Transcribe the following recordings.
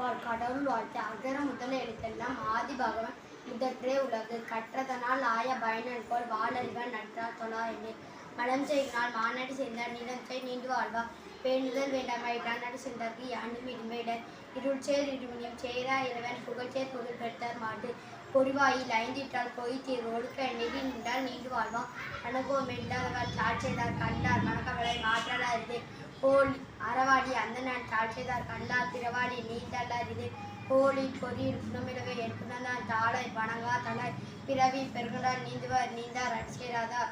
துப்பார் கடவுள் வாழ்த்து அகர முதல எழுத்தெல்லாம் ஆதி பகவன் முதற்றே உலகு. கற்றதனால் ஆய பயனன் போல் வாழறிவன் நற்றா தொழா எண்ணே. மலம் செய்யினால் மாநாடு செய்தார் நிலம் செய் நீண்டு வாழ்வா. பேணுதல் வேண்டாமை நடு சென்றார்க்கு யாண்டும் இடுமையிடர் இருள் சேர் இருமினியும் சேரா இறைவன் புகழ்ச்சேர் புகழ் பெற்றார் மாட்டு பொறிவாயில் ஐந்திட்டால் பொய் தீர் ஒழுக்க நெறி நின்றால் நீண்டு வாழ்வா. அனுபவம் இல்லாதவர் சாட்சியதார் கண்டார் மனக்கவலை மாற்றலா இது போலி அறவாடி அந்த நான் தாழ்ச்சிதார் கண்டார் பிறவாடி நீ தள்ளாரிது கோழி பொறி குணமிலவை எடுக்குதான் தாளை வணங்கா தலை பிறவி பெருங்கடால் நீந்துவார் நீந்தார் அடிச்சேராதா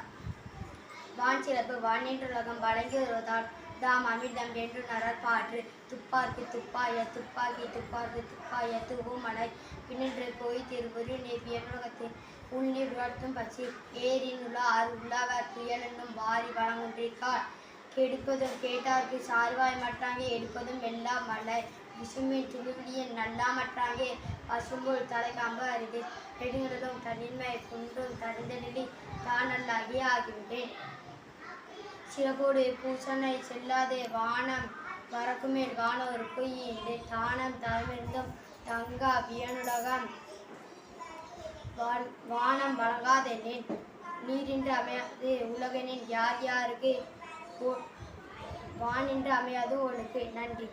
வான் சிறப்பு வானின்றுலகம் வழங்கி வருவதால் தாம் அமிர்தம் என்று நரற்பாற்று துப்பாக்கி துப்பாய துப்பாக்கி துப்பாக்கி துப்பாய தூவுமலை பின்னின்று போய் திருவுரு நெவ்வியனுலகத்தில் உள்நீர் உணர்த்தும் பசி. ஏரின் உலார் உள்ளவர் புயலென்னும் வாரி வழங்குன்றிருக்கார் கெடுப்பதும் கேட்டார்க்கு சார்வாய் மற்றாங்கே எடுப்பதும் எல்லாம் மலை விசுமின் துளுவிலியன் நல்லா மற்றாங்கே பசும்போல் தலைக்காம்பு அரிது. நெடுங்கிறதும் தனிமை குன்றும் தனிந்த நிலை தான் நல்லாகிய ஆகிவிட்டேன் சிறப்போடு பூசனை செல்லாதே வானம் வரக்குமேல் வானவர் பொய்யின்றி தானம் தரமிருந்தும் தங்கா பியனுலகம் வானம் வழங்காதென்னேன் நீரின்றி அமையாது உலகனின் யார் யாருக்கு ஓ- வானின்று அமையாது. உனக்கு நன்றி.